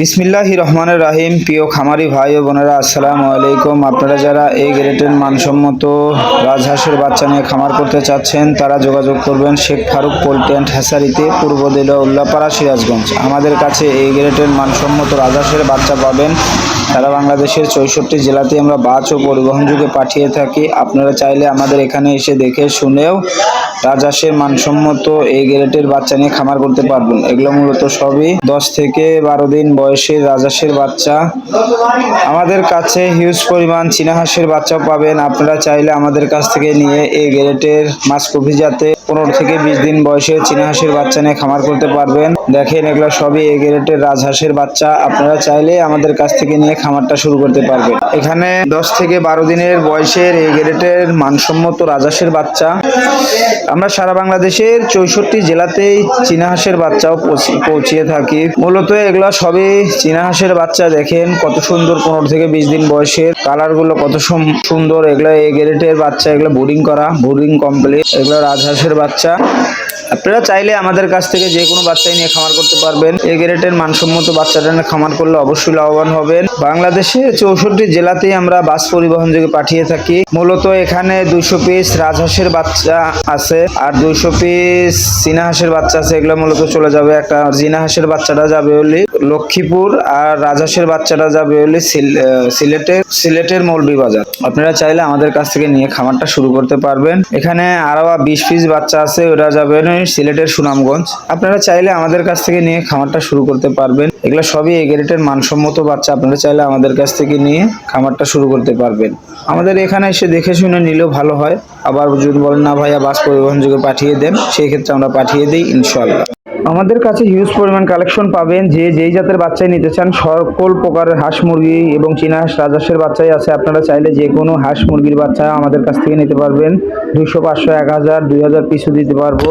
বিসমিল্লাহ রহমানের রাহিম। প্রিয় খামারি ভাই ও বোনেরা, আসসালাম আলাইকুম। আপনারা যারা এই গ্রেটের মানসম্মত রাজহাঁসের বাচ্চা নিয়ে খামার করতে চাচ্ছেন, তারা যোগাযোগ করবেন শেখ ফারুক পোল্ট্রি অ্যান্ড হ্যাসারিতে, পূর্ব দিল উল্লাপাড়া সিরাজগঞ্জ। আমাদের কাছে এই গ্রেটের মানসম্মত রাজহাঁসের বাচ্চা পাবেন সারা বাংলাদেশের চৌষট্টি জেলাতে আমরা বাস ও পরিবহন যুগে পাঠিয়ে থাকি। আপনারা চাইলে আমাদের এখানে এসে দেখে শুনেও রাজহাঁসের মানসম্মত এই গ্রেটের বাচ্চা নিয়ে খামার করতে পারবেন। এগুলো মূলত সবই দশ থেকে বারো দিন বয়সের রাজহাঁসের বাচ্চা। আমাদের কাছে হিউজ পরিমাণ চীনা হাঁসের বাচ্চাও পাবেন। আপনারা চাইলে আমাদের কাছ থেকে নিয়ে এই গ্রেটের মাসকফি জাতে পনেরো থেকে বিশ দিন বয়সের চীনা হাঁসের বাচ্চা নিয়ে খামার করতে পারবেন। দেখেন এগুলো সবই এই গ্রেটের রাজহাঁসের বাচ্চা। আপনারা চাইলে আমাদের কাছ থেকে নিয়ে খামারটা শুরু করতে পারবেন এখানে দশ থেকে বারো দিনের বয়সের এই গ্রেটের মানসম্মত রাজহাঁসের বাচ্চা। আমরা সারা বাংলাদেশের চৌষট্টি জেলাতেই চীনা হাঁসের বাচ্চাও পৌঁছে- পৌঁছিয়ে থাকি। মূলত এগুলো সবই চীনা হাঁসের বাচ্চা। দেখেন কত সুন্দর পনেরো থেকে বিশ দিন বয়সের। কালারগুলো কত সুন্দর। এগুলো এই গ্রেটের বাচ্চা, এগুলো বোর্ডিং করা বোর্ডিং কমপ্লিট। এগুলো রাজহাঁসের বাচ্চা। আপনারা চাইলে আমাদের কাছ থেকে যে কোনো বাচ্চাই নিয়ে খামার করতে পারবেন। এই গ্রেটের মানসম্মত বাচ্চাটা নিয়ে খামার করলে অবশ্যই লাভবান হবেন। বাংলাদেশে চৌষট্টি জেলাতেই আমরা বাস পরিবহন যোগে পাঠিয়ে থাকি। মূলত এখানে দুইশো পিস রাজহাঁসের বাচ্চা আছে আর দুইশো পিস চীনা হাঁসের বাচ্চা আছে। এগুলো মূলত চলে যাবে একটা চীনা হাঁসের বাচ্চাটা যাবে হলি লক্ষ্মীপুর আর রাজহাঁসের বাচ্চাটা যাবে হলি সিলেটের সিলেটের মৌলভী বাজার। আপনারা চাইলে আমাদের কাছ থেকে নিয়ে খামারটা শুরু করতে পারবেন। এখানে আরও বিশ পিস বাচ্চা আছে। ওরা যাবে হলো সিলেটের সুনামগঞ্জ। আপনারা চাইলে আমাদের কাছ থেকে নিয়ে খামারটা শুরু করতে পারবেন। এগুলো সবই এগারেটের গ্রেটের মানসম্মত বাচ্চা। আপনারা চাইলে আমাদের কাছ থেকে নিয়ে খামারটা শুরু করতে পারবেন। আমাদের এখানে এসে দেখে শুনে নিলেও ভালো হয়। আবার যদি বলেন, না ভাইয়া, বাস পরিবহন যোগে পাঠিয়ে দেন, সেই ক্ষেত্রে আমরা পাঠিয়ে দিই ইনশাল্লাহ আমাদের কাছে হিউজ পরিমাণ কালেকশন পাবেন। যে যেই জাতের বাচ্চাই নিতে চান, সকল প্রকারের হাঁস মুরগি এবং চীনা হাঁস, রাজহাঁসের বাচ্চাই আছে। আপনারা চাইলে যে কোনো হাঁস মুরগির বাচ্চা আমাদের কাছ থেকে নিতে পারবেন। দুশো পাঁচশো, এক হাজার, দুই হাজার পিছু দিতে পারব।